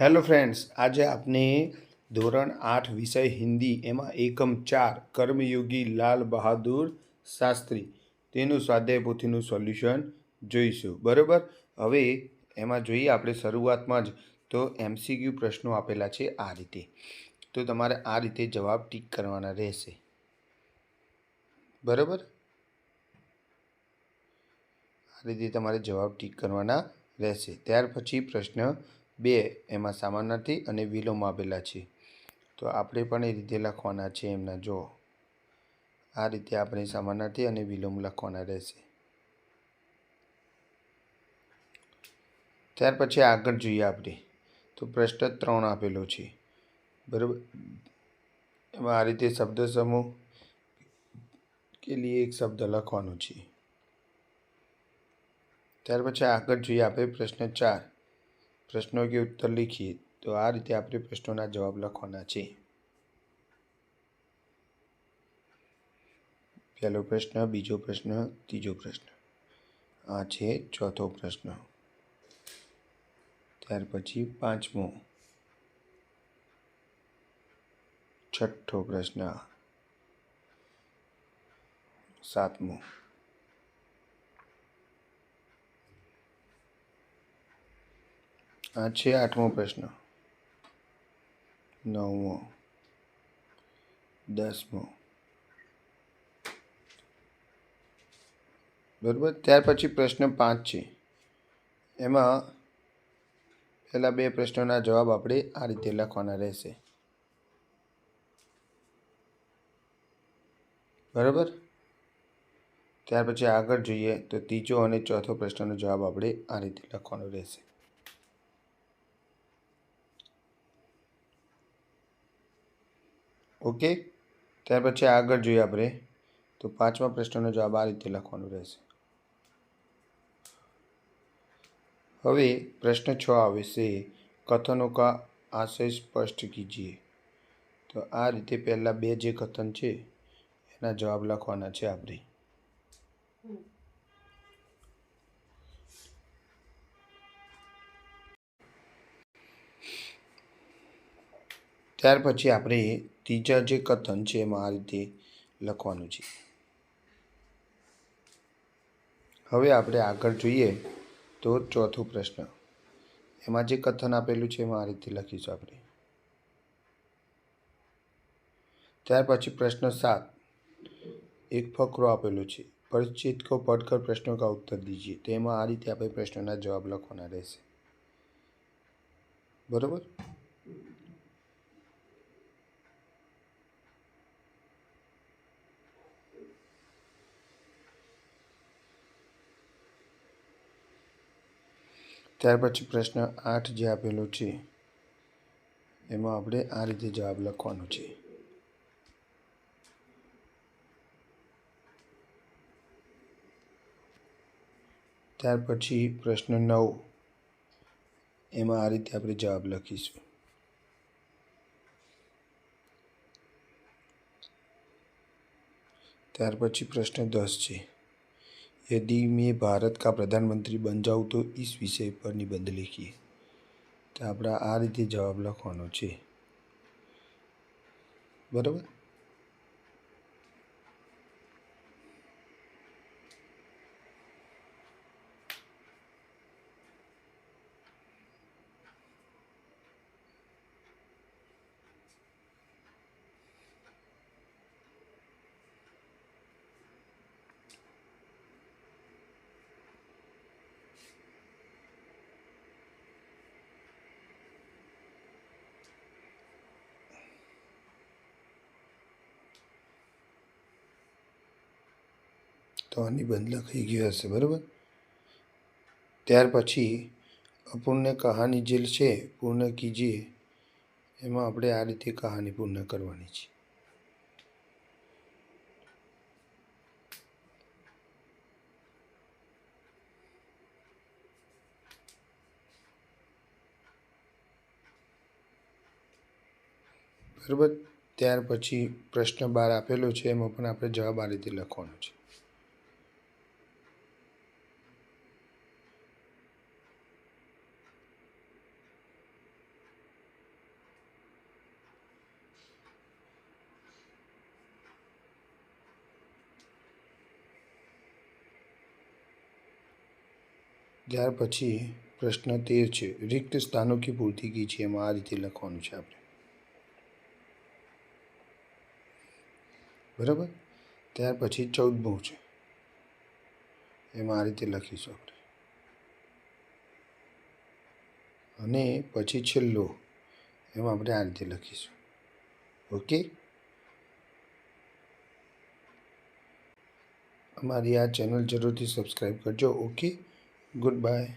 Hello friends, આજે આપને ધોરણ આઠ વિષય હિન્દી, એમાં એકમ ચાર, કર્મયોગી લાલ બહાદુર શાસ્ત્રી, તેનું સ્વાધ્યાય પોથીનું સોલ્યુશન જોઈશું. બરાબર? હવે એમાં જોઈએ આપણે શરૂઆતમાં જ, તો એમસીક્યુ પ્રશ્નો આપેલા છે આ રીતે. તો તમારે આ રીતે જવાબ ટીક કરવાના રહેશે. બરાબર? આ રીતે તમારે જવાબ ટીક કરવાના રહેશે. ત્યાર પછી પ્રશ્ન બે એમાં સામાનાર્થી અને વિલોમ આપેલા છે. તો આપણે પણ એ રીતે લખવાના છે એમના. જો, આ રીતે આપણે સામાનાર્થી અને વિલોમ લખવાના રહેશે. ત્યાર પછી આગળ જોઈએ આપણે. તો પ્રશ્ન ત્રણ આપેલો છે. બરાબર? એમાં આ રીતે શબ્દ સમૂહ કે લીએ એક શબ્દ લખવાનો છે. ત્યાર પછી આગળ જોઈએ આપણે પ્રશ્ન ચાર. પ્રશ્નો કે ઉત્તર લીખીએ, તો આ રીતે આપણે પ્રશ્નોના જવાબ લખવાના છે પહેલો પ્રશ્ન, બીજો પ્રશ્ન, ત્રીજો પ્રશ્ન. આ છે ચોથો પ્રશ્ન. ત્યાર પછી પાંચમો. છઠ્ઠો પ્રશ્ન. સાતમો. આ છે આઠમો પ્રશ્ન. નવમો. દસમો. બરાબર? ત્યાર પછી પ્રશ્ન પાંચ છે. એમાં પહેલાં બે પ્રશ્નોના જવાબ આપણે આ રીતે લખવાના રહેશે. બરાબર? ત્યાર પછી આગળ જોઈએ તો ત્રીજો અને ચોથો પ્રશ્નનો જવાબ આપણે આ રીતે લખવાનો રહેશે. ઓકે? ત્યાર પછી આગળ જોઈએ આપણે. તો પાંચમા પ્રશ્નનો જવાબ આ રીતે લખવાનો રહેશે. હવે પ્રશ્ન છ આવે છે. કથનો કા આશય સ્પષ્ટ કીજીએ. તો આ રીતે પહેલાં બે જે કથન છે, એના જવાબ લખવાના છે આપણે. ત્યાર પછી આપણે ત્રીજા જે કથન છે એમાં આ રીતે લખવાનું છે. હવે આપણે આગળ જોઈએ તો ચોથો પ્રશ્ન. એમાં જે કથન આપેલું છે એમાં આ રીતે લખીશું આપણે. ત્યાર પછી પ્રશ્ન સાત. એક ફકરો આપેલો છે. પરિચિત કો પડકર પ્રશ્નો કા ઉત્તર દીજીએ. તો એમાં આ રીતે આપણે પ્રશ્નોના જવાબ લખવાના રહેશે. બરાબર? ત્યાર પછી પ્રશ્ન આઠ જે આપેલો છે, એમાં આપણે આ રીતે જવાબ લખવાનો છે. ત્યાર પછી પ્રશ્ન નવ, એમાં આ રીતે આપણે જવાબ લખીશું. ત્યાર પછી પ્રશ્ન દસ છે. यदि मैं भारत का प्रधानमंत्री बन जाऊँ तो इस विषय पर निबंध लिखिए તો આપણે આ રીતે જવાબ લખવાનો છે બરાબર તો આની નિબંધ લખાઈ ગયો હશે, બરાબર? ત્યાર પછી અપૂર્ણ કહાની જે છે, પૂર્ણ કીજીએ, એમાં આપણે આ રીતે કહાની પૂર્ણ કરવાની છે. બરાબર? ત્યાર પછી પ્રશ્ન બાર આપેલો છે, એમાં પણ આપણે જવાબ આ રીતે લખવાનો છે. ત્યાર પછી પ્રશ્ન તેર છે. રિક્ત સ્થાનો કે પૂર્તિ કી છે એમાં આ રીતે લખવાનું છે આપણે. બરાબર? ત્યાર પછી ચૌદમું છે. એમાં આ રીતે લખીશું આપણે. અને પછી છેલ્લો, એમાં આપણે આ રીતે લખીશું. ઓકે? અમારી આ ચેનલ જરૂરથી સબસ્ક્રાઈબ કરજો. ઓકે? goodbye.